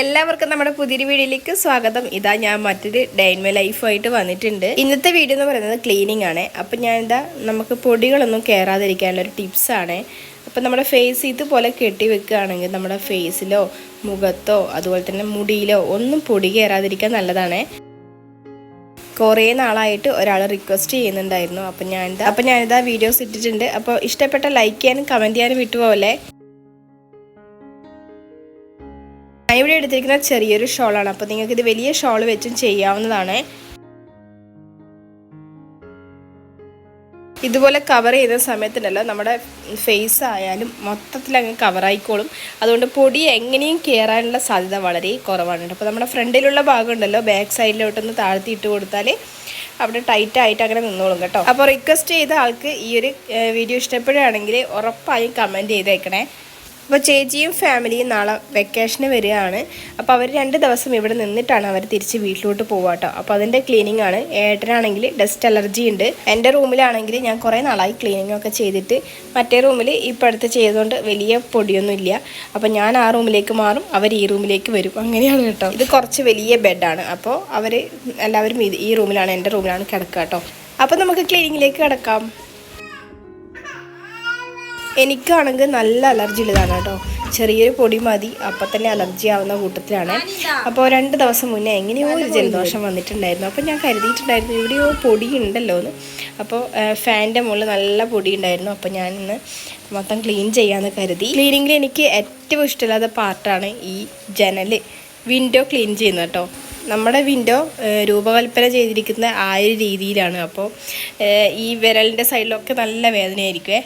എല്ലാവർക്കും നമ്മുടെ പുതിയൊരു വീഡിയോയിലേക്ക് സ്വാഗതം. ഇതാ ഞാൻ മറ്റൊരു ഡൈൻമ ലൈഫായിട്ട് വന്നിട്ടുണ്ട്. ഇന്നത്തെ വീഡിയോ എന്ന് പറയുന്നത് ക്ലീനിങ് ആണ്. അപ്പം ഞാൻ എന്താ നമുക്ക് പൊടികളൊന്നും കയറാതിരിക്കാനുള്ള ഒരു ടിപ്സ് ആണ്. അപ്പം നമ്മുടെ ഫേസ് ഇതുപോലെ കെട്ടി വെക്കുകയാണെങ്കിൽ നമ്മുടെ ഫേസിലോ മുഖത്തോ അതുപോലെ തന്നെ മുടിയിലോ ഒന്നും പൊടി കയറാതിരിക്കാൻ നല്ലതാണ്. കുറേ നാളായിട്ട് ഒരാൾ റിക്വസ്റ്റ് ചെയ്യുന്നുണ്ടായിരുന്നു. അപ്പം ഞാൻ അപ്പം ഞാനിതാ വീഡിയോസ് ഇട്ടിട്ടുണ്ട്. അപ്പോൾ ഇഷ്ടപ്പെട്ട ലൈക്ക് ചെയ്യാനും കമന്റ് ചെയ്യാനും വിട്ടുപോലെ ഞാൻ ഇവിടെ എടുത്തിരിക്കുന്ന ചെറിയൊരു ഷോളാണ്. അപ്പോൾ നിങ്ങൾക്ക് വലിയ ഷോൾ വെച്ചും ചെയ്യാവുന്നതാണ്. ഇതുപോലെ കവർ ചെയ്യുന്ന സമയത്തിനല്ല നമ്മുടെ ഫേസ് ആയാലും മൊത്തത്തിൽ അങ്ങ് കവറായിക്കോളും അതുകൊണ്ട് പൊടി എങ്ങനെയും കയറാനുള്ള സാധ്യത വളരെ കുറവാണ് അപ്പോൾ നമ്മുടെ ഫ്രണ്ടിലുള്ള ഭാഗം ഉണ്ടല്ലോ ബാക്ക് സൈഡിലോട്ടൊന്ന് താഴ്ത്തി ഇട്ട് കൊടുത്താൽ അവിടെ ടൈറ്റ് ആയിട്ട് അങ്ങനെ നിന്നോളും കേട്ടോ. അപ്പോൾ റിക്വസ്റ്റ് ചെയ്ത ആൾക്ക് ഈ ഒരു വീഡിയോ ഇഷ്ടപ്പെടുകയാണെങ്കിൽ ഉറപ്പായും കമന്റ് ചെയ്തേക്കണേ. അപ്പോൾ ചേച്ചിയും ഫാമിലിയും നാളെ വെക്കേഷന് വരികയാണ്. അപ്പോൾ അവർ രണ്ട് ദിവസം ഇവിടെ നിന്നിട്ടാണ് അവർ തിരിച്ച് വീട്ടിലോട്ട് പോവുക കേട്ടോ. അപ്പോൾ അതിന്റെ ക്ലീനിങ് ആണ്. ഏട്ടനാണെങ്കിൽ ഡസ്റ്റ് അലർജി ഉണ്ട്. എന്റെ റൂമിലാണെങ്കിൽ ഞാൻ കുറേ നാളായി ക്ലീനിങ് ഒക്കെ ചെയ്തിട്ട് മറ്റേ റൂമിൽ ഇപ്പോൾ അടുത്ത് ചെയ്തുകൊണ്ട് വലിയ പൊടിയൊന്നും ഇല്ല. അപ്പോൾ ഞാൻ ആ റൂമിലേക്ക് മാറും അവർ ഈ റൂമിലേക്ക് വരും. അങ്ങനെയാണ് കേട്ടോ. ഇത് കുറച്ച് വലിയ ബെഡാണ് അപ്പോൾ അവർ എല്ലാവരും ഈ റൂമിലാണ് എന്റെ റൂമിലാണ് കിടക്കുക കേട്ടോ. അപ്പോൾ നമുക്ക് ക്ലീനിങ്ങിലേക്ക് കിടക്കാം. എനിക്കാണെങ്കിൽ നല്ല അലർജി ഉള്ളതാണ് കേട്ടോ. ചെറിയൊരു പൊടി മതി. അപ്പം തന്നെ അലർജി ആവുന്ന കൂട്ടത്തിലാണ്. അപ്പോൾ രണ്ട് ദിവസം മുന്നേ എങ്ങനെയോ ഒരു ജലദോഷം വന്നിട്ടുണ്ടായിരുന്നു. അപ്പോൾ ഞാൻ കരുതിയിട്ടുണ്ടായിരുന്നു ഇവിടെയോ പൊടി ഉണ്ടല്ലോ എന്ന് അപ്പോൾ ഫാനിന്റെ മുകളിൽ നല്ല പൊടി ഉണ്ടായിരുന്നു. അപ്പോൾ ഞാൻ ഇന്ന് മൊത്തം ക്ലീൻ ചെയ്യാമെന്ന് കരുതി. ക്ലീനിങ്ങിൽ എനിക്ക് ഏറ്റവും ഇഷ്ടമില്ലാത്ത പാർട്ടാണ് ഈ ജനൽ. വിൻഡോ ക്ലീൻ ചെയ്യുന്നത് കേട്ടോ. നമ്മുടെ വിൻഡോ രൂപകൽപ്പന ചെയ്തിരിക്കുന്ന ആ ഒരു രീതിയിലാണ്. അപ്പോൾ ഈ വിരലിന്റെ സൈഡിലൊക്കെ നല്ല വേദനയായിരിക്കുമേ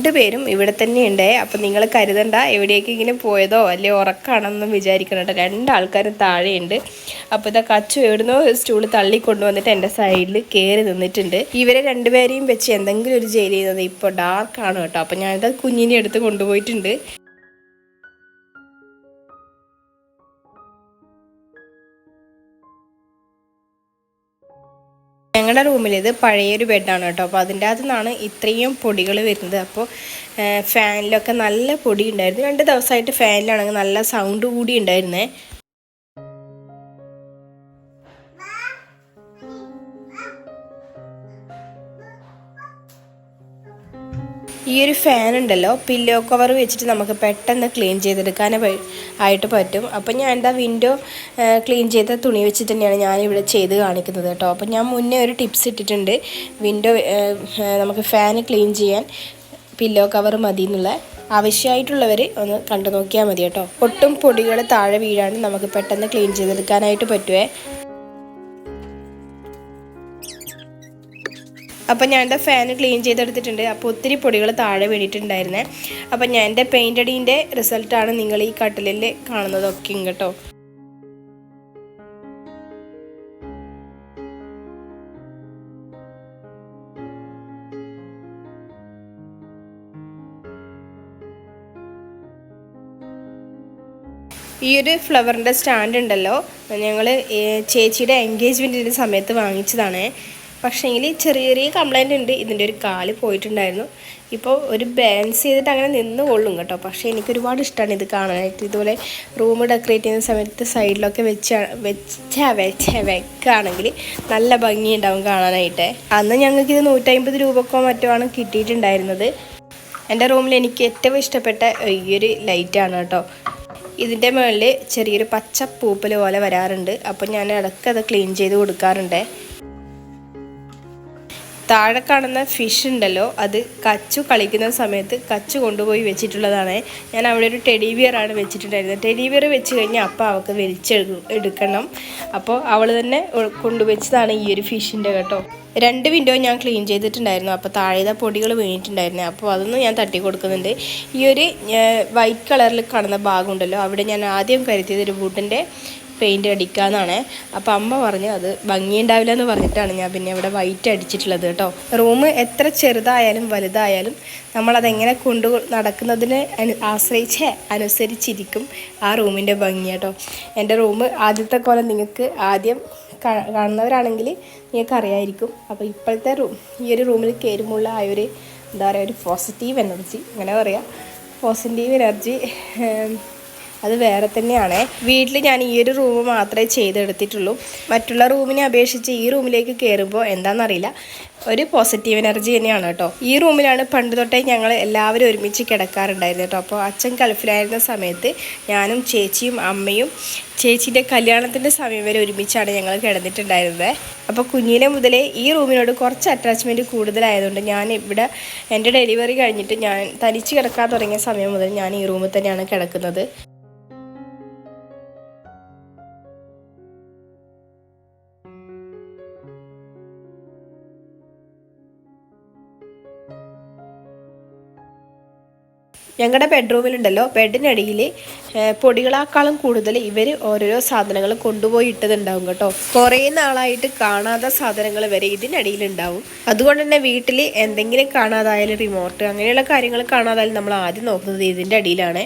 രണ്ടുപേരും ഇവിടെ തന്നെ ഉണ്ട് അപ്പം നിങ്ങൾ കരുതണ്ട എവിടേക്ക് ഇങ്ങനെ പോയതോ അല്ലെ ഉറക്കാണെന്നും വിചാരിക്കണട്ടോ രണ്ടാൾക്കാരും താഴെയുണ്ട്. അപ്പോൾ ഇതാ കച്ചു എവിടുന്നോ സ്റ്റൂൾ തള്ളി കൊണ്ടുവന്നിട്ട് എന്റെ സൈഡിൽ കയറി നിന്നിട്ടുണ്ട്. ഇവരെ രണ്ടുപേരെയും വെച്ച് എന്തെങ്കിലും ഒരു ജയിലിൽ ചെയ്യുന്നത് ഇപ്പോൾ ഡാർക്കാണ് കേട്ടോ. അപ്പം ഞാനിത് കുഞ്ഞിനെ എടുത്ത് കൊണ്ടുപോയിട്ടുണ്ട്. ഞങ്ങളുടെ റൂമിൽ ഇത് പഴയൊരു ബെഡാണ് കേട്ടോ. അപ്പോൾ അതിന്റെ അകത്തു നിന്നാണ് ഇത്രയും പൊടികൾ വരുന്നത്. അപ്പോൾ ഫാനിലൊക്കെ നല്ല പൊടി ഉണ്ടായിരുന്നു. രണ്ട് ദിവസമായിട്ട് ഫാനിലാണെങ്കിൽ നല്ല സൗണ്ട് കൂടി ഉണ്ടായിരുന്നേ. ഈ ഒരു ഫാൻ ഉണ്ടല്ലോ പില്ലോ കവർ വെച്ചിട്ട് നമുക്ക് പെട്ടെന്ന് ക്ലീൻ ചെയ്തെടുക്കാൻ ആയിട്ട് പറ്റും. അപ്പം ഞാൻ എന്താ വിൻഡോ ക്ലീൻ ചെയ്ത തുണി വെച്ചിട്ട് തന്നെയാണ് ഞാനിവിടെ ചെയ്ത് കാണിക്കുന്നത് കേട്ടോ. അപ്പം ഞാൻ മുന്നേ ഒരു ടിപ്സ് ഇട്ടിട്ടുണ്ട്. വിൻഡോ നമുക്ക് ഫാൻ ക്ലീൻ ചെയ്യാൻ പില്ലോ കവർ മതി എന്നുള്ള ആവശ്യമായിട്ടുള്ളവർ ഒന്ന് കണ്ടു നോക്കിയാൽ മതി കേട്ടോ. ഒട്ടും പൊടികൾ താഴെ വീഴാണ്ട് നമുക്ക് പെട്ടെന്ന് ക്ലീൻ ചെയ്തെടുക്കാനായിട്ട് പറ്റുമേ അപ്പം ഞാൻ എന്റെ ഫാൻ ക്ലീൻ ചെയ്തെടുത്തിട്ടുണ്ട്. അപ്പോൾ ഒത്തിരി പൊടികൾ താഴെ വീണിട്ടുണ്ടായിരുന്നേ. അപ്പോൾ ഞാൻ എന്റെ പെയിന്റ് അടീന്റെ റിസൾട്ടാണ് നിങ്ങൾ ഈ കട്ടിലിൽ കാണുന്നതൊക്കെ കേട്ടോ ഈ ഒരു ഫ്ലവറിന്റെ സ്റ്റാൻഡ് ഉണ്ടല്ലോ. ഞങ്ങൾ ചേച്ചിയുടെ എൻഗേജ്മെന്റിന്റെ സമയത്ത് വാങ്ങിച്ചതാണ്. പക്ഷേങ്കിൽ ചെറിയ ചെറിയ കംപ്ലൈന്റ് ഉണ്ട്. ഇതിന്റെ ഒരു കാൽ പോയിട്ടുണ്ടായിരുന്നു. ഇപ്പോൾ ഒരു ബാൻസ് ചെയ്തിട്ട് അങ്ങനെ നിന്ന് കൊള്ളും കേട്ടോ. പക്ഷേ എനിക്ക് ഒരുപാട് ഇഷ്ടമാണ് ഇത് കാണാനായിട്ട്. ഇതുപോലെ റൂം ഡെക്കറേറ്റ് ചെയ്യുന്ന സമയത്ത് സൈഡിലൊക്കെ വെച്ച വെച്ച വെച്ച വെക്കുകയാണെങ്കിൽ നല്ല ഭംഗിയുണ്ടാവും കാണാനായിട്ട്. അന്ന് ഞങ്ങൾക്ക് ഇത് നൂറ്റമ്പത് രൂപക്കോ മറ്റോ ആണ് കിട്ടിയിട്ടുണ്ടായിരുന്നത്. എന്റെ റൂമിൽ എനിക്ക് ഏറ്റവും ഇഷ്ടപ്പെട്ട ഈ ഒരു ലൈറ്റാണ് കേട്ടോ. ഇതിന്റെ മുകളിൽ ചെറിയൊരു പച്ച പൂപ്പൽ പോലെ വരാറുണ്ട്. അപ്പോൾ ഞാൻ ഇടയ്ക്ക് അത് ക്ലീൻ ചെയ്ത് കൊടുക്കാറുണ്ട്. താഴെ കാണുന്ന ഫിഷ് ഉണ്ടല്ലോ അത് കച്ചു കളിക്കുന്ന സമയത്ത് കച്ചു കൊണ്ടുപോയി വെച്ചിട്ടുള്ളതാണ്. ഞാൻ അവിടെ ഒരു ടെഡി ബിയർ ആണ് വെച്ചിട്ടുണ്ടായിരുന്നത്. ടെഡി ബിയർ വെച്ച് കഴിഞ്ഞാൽ അപ്പം അവൾക്ക് വലിച്ചെടു എടുക്കണം. അപ്പോൾ അവൾ തന്നെ കൊണ്ടുവച്ചതാണ് ഈ ഒരു ഫിഷിന്റെ കേട്ടോ. രണ്ട് വിൻഡോ ഞാൻ ക്ലീൻ ചെയ്തിട്ടുണ്ടായിരുന്നു. അപ്പോൾ താഴെ പൊടികൾ വീണിട്ടുണ്ടായിരുന്നു. അപ്പോൾ അതൊന്നും ഞാൻ തട്ടി കൊടുക്കുന്നുണ്ട് ഈ ഒരു വൈറ്റ് കളറിൽ കാണുന്ന ഭാഗമുണ്ടല്ലോ അവിടെ ഞാൻ ആദ്യം കരുതിയത് ഒരു വുഡിന്റെ പെയിന്റ് അടിക്കാമെന്നാണ് അപ്പോൾ അമ്മ പറഞ്ഞു അത് ഭംഗിയുണ്ടാവില്ല എന്ന് പറഞ്ഞിട്ടാണ് ഞാൻ പിന്നെ ഇവിടെ വൈറ്റ് അടിച്ചിട്ടുള്ളത് കേട്ടോ. റൂം എത്ര ചെറുതായാലും വലുതായാലും നമ്മളതെങ്ങനെ കൊണ്ടു നടക്കുന്നതിനെ ആശ്രയിച്ച് അനുസരിച്ചിരിക്കും ആ റൂമിന്റെ ഭംഗി കേട്ടോ. എന്റെ റൂം ആദ്യത്തെ പോലെ നിങ്ങൾക്ക് ആദ്യം കാണുന്നവരാണെങ്കിൽ നിങ്ങൾക്ക് അറിയായിരിക്കും. അപ്പോൾ ഇപ്പോഴത്തെ റൂം ഈ ഒരു റൂമിൽ കയറുമ്പോൾ ആ ഒരു എന്താ പറയുക ഒരു പോസിറ്റീവ് എനർജി അങ്ങനെ പറയാം പോസിറ്റീവ് എനർജി അത് വേറെ തന്നെയാണ്. വീട്ടിൽ ഞാൻ ഈ ഒരു റൂം മാത്രമേ ചെയ്തെടുത്തിട്ടുള്ളൂ. മറ്റുള്ള റൂമിനെ അപേക്ഷിച്ച് ഈ റൂമിലേക്ക് കയറുമ്പോൾ എന്താണെന്നറിയില്ല ഒരു പോസിറ്റീവ് എനർജി തന്നെയാണ് കേട്ടോ. ഈ റൂമിലാണ് പണ്ട് തൊട്ടേ ഞങ്ങൾ എല്ലാവരും ഒരുമിച്ച് കിടക്കാറുണ്ടായിരുന്നു കേട്ടോ. അപ്പോൾ അച്ഛൻ ഗൾഫിലായിരുന്ന സമയത്ത് ഞാനും ചേച്ചിയും അമ്മയും ചേച്ചീന്റെ കല്യാണത്തിന്റെ സമയം വരെ ഒരുമിച്ചാണ് ഞങ്ങൾ കിടന്നിട്ടുണ്ടായിരുന്നത്. അപ്പോൾ കുഞ്ഞിനെ മുതലേ ഈ റൂമിനോട് കുറച്ച് അറ്റാച്ച്മെന്റ് കൂടുതലായതുകൊണ്ട് ഞാൻ ഇവിടെ എന്റെ ഡെലിവറി കഴിഞ്ഞിട്ട് ഞാൻ തനിച്ച് കിടക്കാൻ തുടങ്ങിയ സമയം മുതൽ ഞാൻ ഈ റൂമിൽ തന്നെയാണ് കിടക്കുന്നത്. ഞങ്ങളുടെ ബെഡ്റൂമിലുണ്ടല്ലോ ബെഡിനടിയിൽ പൊടികളാക്കാളും കൂടുതൽ ഇവർ ഓരോരോ സാധനങ്ങൾ കൊണ്ടുപോയി ഇട്ടതുണ്ടാവും കേട്ടോ. കുറേ നാളായിട്ട് കാണാത്ത സാധനങ്ങൾ വരെ ഇതിനടിയിൽ ഉണ്ടാവും അതുകൊണ്ട് തന്നെ വീട്ടിൽ എന്തെങ്കിലും കാണാതായാലും റിമോട്ട് അങ്ങനെയുള്ള കാര്യങ്ങൾ കാണാതായാലും നമ്മൾ ആദ്യം നോക്കുന്നത് ഇതിന്റെ അടിയിലാണ്.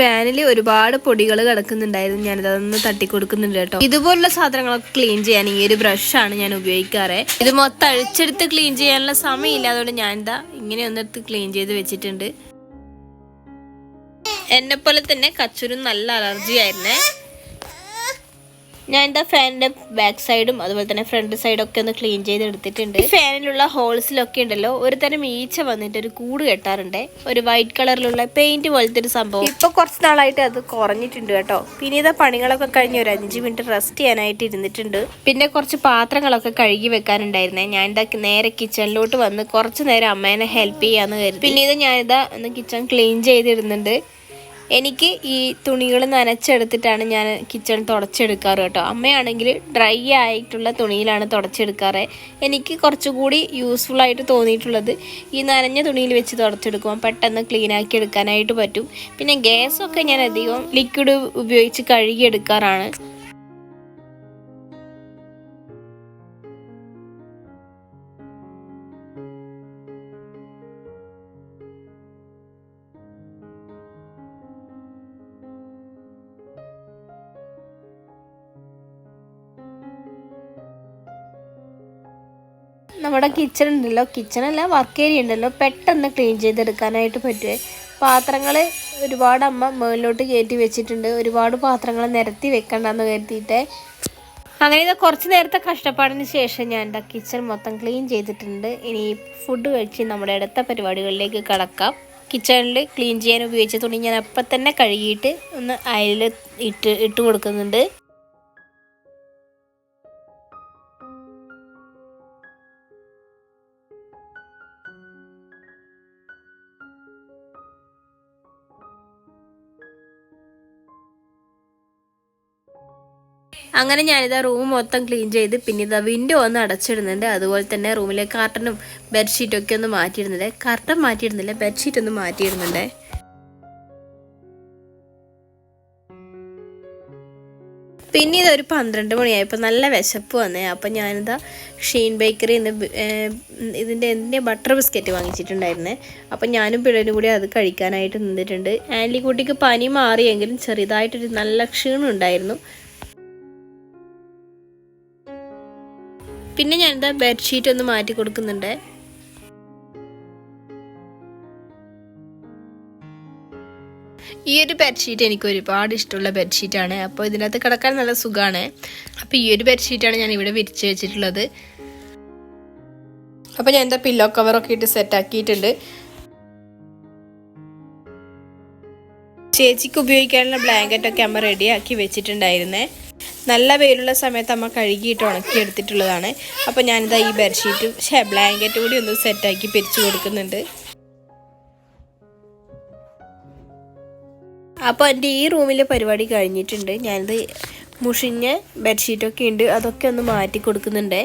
ഫാനിൽ ഒരുപാട് പൊടികൾ കിടക്കുന്നുണ്ടായിരുന്നു. ഞാനിത് അതൊന്ന് തട്ടിക്കൊടുക്കുന്നുണ്ട് കേട്ടോ. ഇതുപോലുള്ള സാധനങ്ങളൊക്കെ ക്ലീൻ ചെയ്യാൻ ഈ ഒരു ബ്രഷാണ് ഞാൻ ഉപയോഗിക്കാറ്. ഇത് മൊത്തം അഴിച്ചെടുത്ത് ക്ലീൻ ചെയ്യാനുള്ള സമയമില്ല. അതുകൊണ്ട് ഞാനിതാ ഇങ്ങനെ ഒന്നെടുത്ത് ക്ലീൻ ചെയ്ത് വെച്ചിട്ടുണ്ട്. എന്നെ പോലെ തന്നെ കച്ചൂരും നല്ല അലർജി ആയിരുന്നേ. ഞാൻ എന്താ ഫാനിന്റെ ബാക്ക് സൈഡും അതുപോലെ തന്നെ ഫ്രണ്ട് സൈഡും ഒക്കെ ഒന്ന് ക്ലീൻ ചെയ്ത് എടുത്തിട്ടുണ്ട് ഈ ഫാനിലുള്ള ഹോൾസിലൊക്കെ ഉണ്ടല്ലോ ഒരു തരം ഈച്ച വന്നിട്ട് ഒരു കൂട് കെട്ടാറുണ്ട്. ഒരു വൈറ്റ് കളറിലുള്ള പെയിന്റ് പോലത്തെ ഒരു സംഭവം. ഇപ്പൊ കുറച്ച് നാളായിട്ട് അത് കുറഞ്ഞിട്ടുണ്ട് കേട്ടോ. പിന്നെ ഇതാ പണികളൊക്കെ കഴിഞ്ഞ് ഒരു അഞ്ച് മിനിറ്റ് റെസ്റ്റ് ചെയ്യാനായിട്ട് ഇരുന്നിട്ടുണ്ട്. പിന്നെ കുറച്ച് പാത്രങ്ങളൊക്കെ കഴുകി വെക്കാനുണ്ടായിരുന്നേ. ഞാൻ എന്താ നേരെ കിച്ചണിലോട്ട് വന്ന് കുറച്ച് നേരം അമ്മേനെ ഹെൽപ്പ് ചെയ്യാന്ന് കരുതി. പിന്നെ ഇത് ഞാനിതാ ഒന്ന് കിച്ചൺ ക്ലീൻ ചെയ്തിടുന്നുണ്ട്. എനിക്ക് ഈ തുണികൾ നനച്ചെടുത്തിട്ടാണ് ഞാൻ കിച്ചൺ തുടച്ചെടുക്കാറ് കേട്ടോ. അമ്മയാണെങ്കിൽ ഡ്രൈ ആയിട്ടുള്ള തുണിയിലാണ് തുടച്ചെടുക്കാറ്. എനിക്ക് കുറച്ചുകൂടി യൂസ്ഫുൾ ആയിട്ട് തോന്നിയിട്ടുള്ളത് ഈ നനഞ്ഞ തുണിയിൽ വെച്ച് തുടച്ചെടുക്കുമ്പോൾ പെട്ടെന്ന് ക്ലീൻ ആക്കി എടുക്കാനായിട്ട് പറ്റും. പിന്നെ ഗ്യാസൊക്കെ ഞാൻ അധികം ലിക്വിഡ് ഉപയോഗിച്ച് കഴുകി നമ്മുടെ കിച്ചൺ ഉണ്ടല്ലോ. കിച്ചണല്ല വർക്ക് ഏരിയ ഉണ്ടല്ലോ. പെട്ടെന്ന് ക്ലീൻ ചെയ്തെടുക്കാനായിട്ട് പറ്റുമേ പാത്രങ്ങൾ ഒരുപാട് അമ്മ മുകളിലോട്ട് കയറ്റി വെച്ചിട്ടുണ്ട്. ഒരുപാട് പാത്രങ്ങൾ നിരത്തി വെക്കണ്ടെന്ന് കരുതിയിട്ട്. അങ്ങനെ ഇത് കുറച്ച് നേരത്തെ കഷ്ടപ്പാടിന് ശേഷം ഞാൻ എന്റെ കിച്ചൺ മൊത്തം ക്ലീൻ ചെയ്തിട്ടുണ്ട്. ഇനി ഫുഡ് കഴിച്ച് നമ്മുടെ അടുത്ത പരിപാടികളിലേക്ക് കടക്കാം. കിച്ചണിൽ ക്ലീൻ ചെയ്യാൻ ഉപയോഗിച്ച തുണി ഞാൻ അപ്പം തന്നെ കഴുകിയിട്ട് ഒന്ന് അയലിൽ ഇട്ട് ഇട്ട് കൊടുക്കുന്നുണ്ട്. അങ്ങനെ ഞാനിതാ റൂം മൊത്തം ക്ലീൻ ചെയ്ത് പിന്നെ ഇതാ വിൻഡോ ഒന്ന് അടച്ചിടുന്നുണ്ട്. അതുപോലെ തന്നെ റൂമിലെ കാർട്ടനും ബെഡ്ഷീറ്റും ഒക്കെ ഒന്ന് മാറ്റിയിടുന്നുണ്ട്. കർട്ടൻ മാറ്റിയിടുന്നില്ല ബെഡ്ഷീറ്റ് ഒന്ന് മാറ്റിയിടുന്നുണ്ട്. പിന്നെ ഇതൊരു പന്ത്രണ്ട് മണിയായപ്പോൾ നല്ല വിശപ്പ് വന്നേ. അപ്പം ഞാനിതാ ഷീൻ ബേക്കറി ഇന്ന് ഇതിന്റെ എന്റെ ബട്ടർ ബിസ്ക്കറ്റ് വാങ്ങിച്ചിട്ടുണ്ടായിരുന്നേ. അപ്പം ഞാനും പിള്ളേരും കൂടി അത് കഴിക്കാനായിട്ട് നിന്നിട്ടുണ്ട്. ആൻലിക്കുട്ടിക്ക് പനി മാറിയെങ്കിലും ചെറുതായിട്ടൊരു നല്ല ക്ഷീണം ഉണ്ടായിരുന്നു. പിന്നെ ഞാനിതാ ബെഡ്ഷീറ്റ് ഒന്ന് മാറ്റി കൊടുക്കുന്നുണ്ട്. ഈ ഒരു ബെഡ്ഷീറ്റ് എനിക്ക് ഒരുപാട് ഇഷ്ടമുള്ള ബെഡ്ഷീറ്റാണ് അപ്പോൾ ഇതിനകത്ത് കിടക്കാൻ നല്ല സുഖമാണ് അപ്പോൾ ഈ ഒരു ബെഡ്ഷീറ്റാണ് ഞാൻ ഇവിടെ വിരിച്ചു വെച്ചിട്ടുള്ളത്. അപ്പോൾ ഞാൻ എന്താ പില്ലോ കവറൊക്കെ ഇട്ട് സെറ്റാക്കിയിട്ടുണ്ട് ചേച്ചിക്ക് ഉപയോഗിക്കാനുള്ള ബ്ലാങ്കറ്റൊക്കെ അമ്മ റെഡിയാക്കി വെച്ചിട്ടുണ്ടായിരുന്നേ. നല്ല വെയിലുള്ള സമയത്ത് അമ്മ കഴുകിയിട്ട് ഉണക്കി എടുത്തിട്ടുള്ളതാണ് അപ്പോൾ ഞാനിതാ ഈ ബെഡ്ഷീറ്റും ഷേ ബ്ലാങ്കറ്റ് കൂടി ഒന്ന് സെറ്റാക്കി പിരിച്ചു കൊടുക്കുന്നുണ്ട്. അപ്പോൾ എന്റെ ഈ റൂമിലെ പരിപാടി കഴിഞ്ഞിട്ടുണ്ട്. ഞാനിത് മുഷിഞ്ഞ ബെഡ്ഷീറ്റൊക്കെ ഉണ്ട്. അതൊക്കെ ഒന്ന് മാറ്റി കൊടുക്കുന്നുണ്ട്.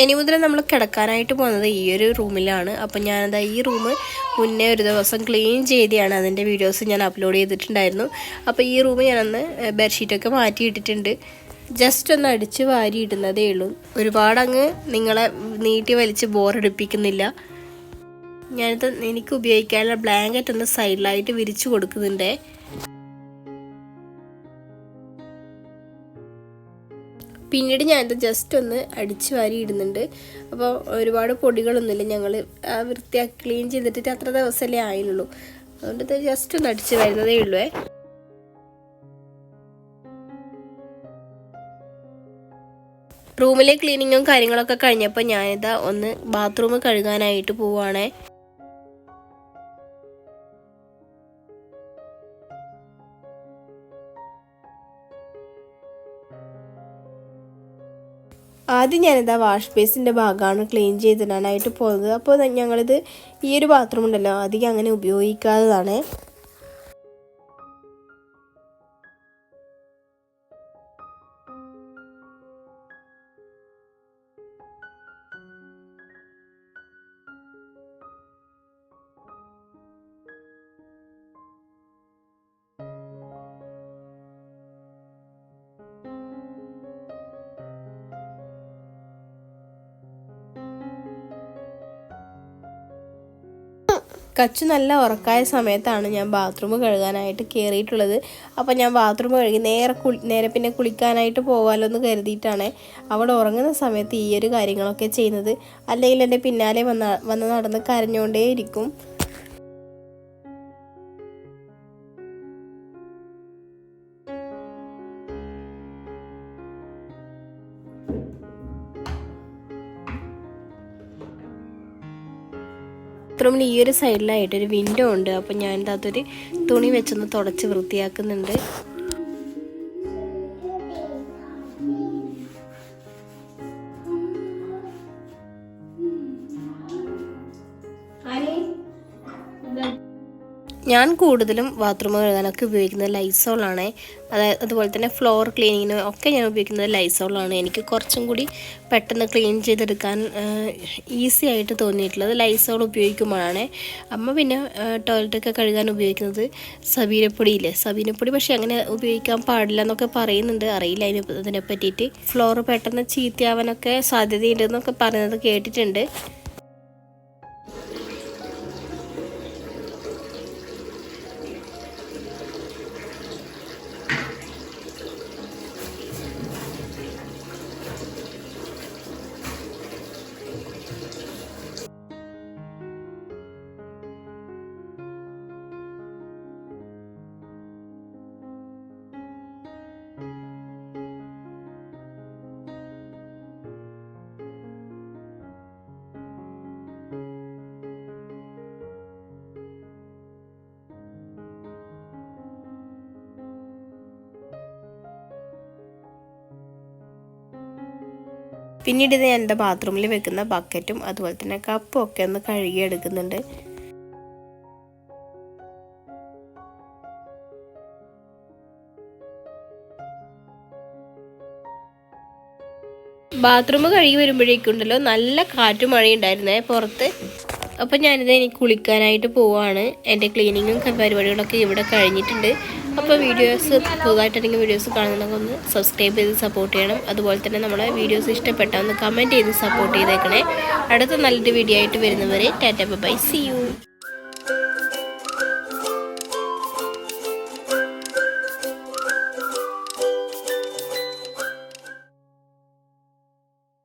ഇനി മുതൽ നമ്മൾ കിടക്കാനായിട്ട് പോകുന്നത് ഈ ഒരു റൂമിലാണ്. അപ്പം ഞാനതാ ഈ റൂം മുന്നേ ഒരു ദിവസം ക്ലീൻ ചെയ്തെയാണ്. അതിന്റെ വീഡിയോസ് ഞാൻ അപ്ലോഡ് ചെയ്തിട്ടുണ്ടായിരുന്നു. അപ്പോൾ ഈ റൂം ഞാനന്ന് ബെഡ്ഷീറ്റൊക്കെ മാറ്റിയിട്ടിട്ടുണ്ട്. ജസ്റ്റ് ഒന്ന് അടിച്ച് വാരിയിടുന്നതേ ഉള്ളൂ. ഒരുപാട് അങ്ങ് നിങ്ങളെ നീട്ടി വലിച്ച് ബോറടിപ്പിക്കുന്നില്ല. ഞാനിത് എനിക്ക് ഉപയോഗിക്കാനുള്ള ബ്ലാങ്കറ്റ് ഒന്ന് സൈഡിലായിട്ട് വിരിച്ചു കൊടുക്കുന്നുണ്ടേ. പിന്നീട് ഞാനത് ജസ്റ്റ് ഒന്ന് അടിച്ചു വാരി ഇടുന്നുണ്ട്. അപ്പോൾ ഒരുപാട് പൊടികളൊന്നുമില്ല. ഞങ്ങൾ വൃത്തിയാക്കി ക്ലീൻ ചെയ്തിട്ട് അത്ര ദിവസമല്ലേ ആയുള്ളൂ. അതുകൊണ്ട് ഇത് ജസ്റ്റ് ഒന്ന് അടിച്ച് വരുന്നതേ ഉള്ളൂ റൂമിലെ ക്ലീനിങ്ങും കാര്യങ്ങളൊക്കെ കഴിഞ്ഞപ്പോൾ ഞാനിതാ ഒന്ന് ബാത്റൂം കഴുകാനായിട്ട് പോവുകയാണേ ആദ്യം ഞാനിതാ വാഷ് ബേസിന്റെ ഭാഗമാണ് ക്ലീൻ ചെയ്തിടാനായിട്ട് പോകുന്നത്. അപ്പോൾ ഞങ്ങളിത് ഈ ഒരു ബാത്റൂം ഉണ്ടല്ലോ അധികം അങ്ങനെ ഉപയോഗിക്കാത്തതാണ്. കച്ചു നല്ല ഉറക്കായ സമയത്താണ് ഞാൻ ബാത്റൂം കഴുകാനായിട്ട് കയറിയിട്ടുള്ളത് അപ്പോൾ ഞാൻ ബാത്റൂം കഴുകി നേരെ കുളി നേരെ പിന്നെ കുളിക്കാനായിട്ട് പോകാമല്ലോ എന്ന് കരുതിയിട്ടാണ് അവിടെ ഉറങ്ങുന്ന സമയത്ത് ഈ ഒരു കാര്യങ്ങളൊക്കെ ചെയ്യുന്നത്. അല്ലെങ്കിൽ എന്റെ പിന്നാലെ വന്ന വന്ന് നടന്ന് കരഞ്ഞുകൊണ്ടേയിരിക്കും. ബാത്റൂമിൽ ഈ ഒരു സൈഡിലായിട്ട് ഒരു വിൻഡോ ഉണ്ട്. അപ്പോൾ ഞാൻ എന്താത്തൊരു തുണി വെച്ചൊന്ന് തുടച്ച് വൃത്തിയാക്കുന്നുണ്ട്. ഞാൻ കൂടുതലും ബാത്റൂം കഴുകാനൊക്കെ ഉപയോഗിക്കുന്നത് ലൈസോളാണ് അതായത് അതുപോലെ തന്നെ ഫ്ലോർ ക്ലീനിങ്ങിനും ഒക്കെ ഞാൻ ഉപയോഗിക്കുന്നത് ലൈസോളാണ് എനിക്ക് കുറച്ചും കൂടി പെട്ടെന്ന് ക്ലീൻ ചെയ്തെടുക്കാൻ ഈസി ആയിട്ട് തോന്നിയിട്ടുള്ളത് ലൈസോൾ ഉപയോഗിക്കുമ്പോഴാണ്. അമ്മ പിന്നെ ടോയ്ലറ്റൊക്കെ കഴുകാൻ ഉപയോഗിക്കുന്നത് സബീനപ്പൊടിയില്ലേ സബീനപ്പൊടി പക്ഷേ അങ്ങനെ ഉപയോഗിക്കാൻ പാടില്ല എന്നൊക്കെ പറയുന്നുണ്ട്. അറിയില്ല അതിനെ അതിനെ പറ്റിയിട്ട്. ഫ്ലോർ പെട്ടെന്ന് ചീത്തയാവാനൊക്കെ സാധ്യതയുണ്ടെന്നൊക്കെ പറയുന്നത് കേട്ടിട്ടുണ്ട്. പിന്നീട് ഇത് എന്റെ ബാത്റൂമിൽ വെക്കുന്ന ബക്കറ്റും അതുപോലെ തന്നെ കപ്പും ഒക്കെ ഒന്ന് കഴുകിയെടുക്കുന്നുണ്ട് ബാത്റൂം കഴുകി വരുമ്പോഴേക്കുണ്ടല്ലോ നല്ല കാറ്റും മഴയുണ്ടായിരുന്നേ പുറത്ത്. അപ്പം ഞാനിത് എനിക്ക് കുളിക്കാനായിട്ട് പോവാണ്. എന്റെ ക്ലീനിങ്ങും പരിപാടികളൊക്കെ ഇവിടെ കഴിഞ്ഞിട്ടുണ്ട്. അപ്പോൾ വീഡിയോസ് പുതുതായിട്ടുണ്ടെങ്കിൽ വീഡിയോസ് കാണുന്നുണ്ടെങ്കിൽ ഒന്ന് സബ്സ്ക്രൈബ് ചെയ്ത് സപ്പോർട്ട് ചെയ്യണം. അതുപോലെ തന്നെ നമ്മുടെ വീഡിയോസ് ഇഷ്ടപ്പെട്ടാൽ ഒന്ന് കമന്റ് ചെയ്ത് സപ്പോർട്ട് ചെയ്തേക്കണേ. അടുത്ത നല്ലൊരു വീഡിയോ ആയിട്ട് വരുന്നവരെ ടാറ്റാ ബൈ സി യു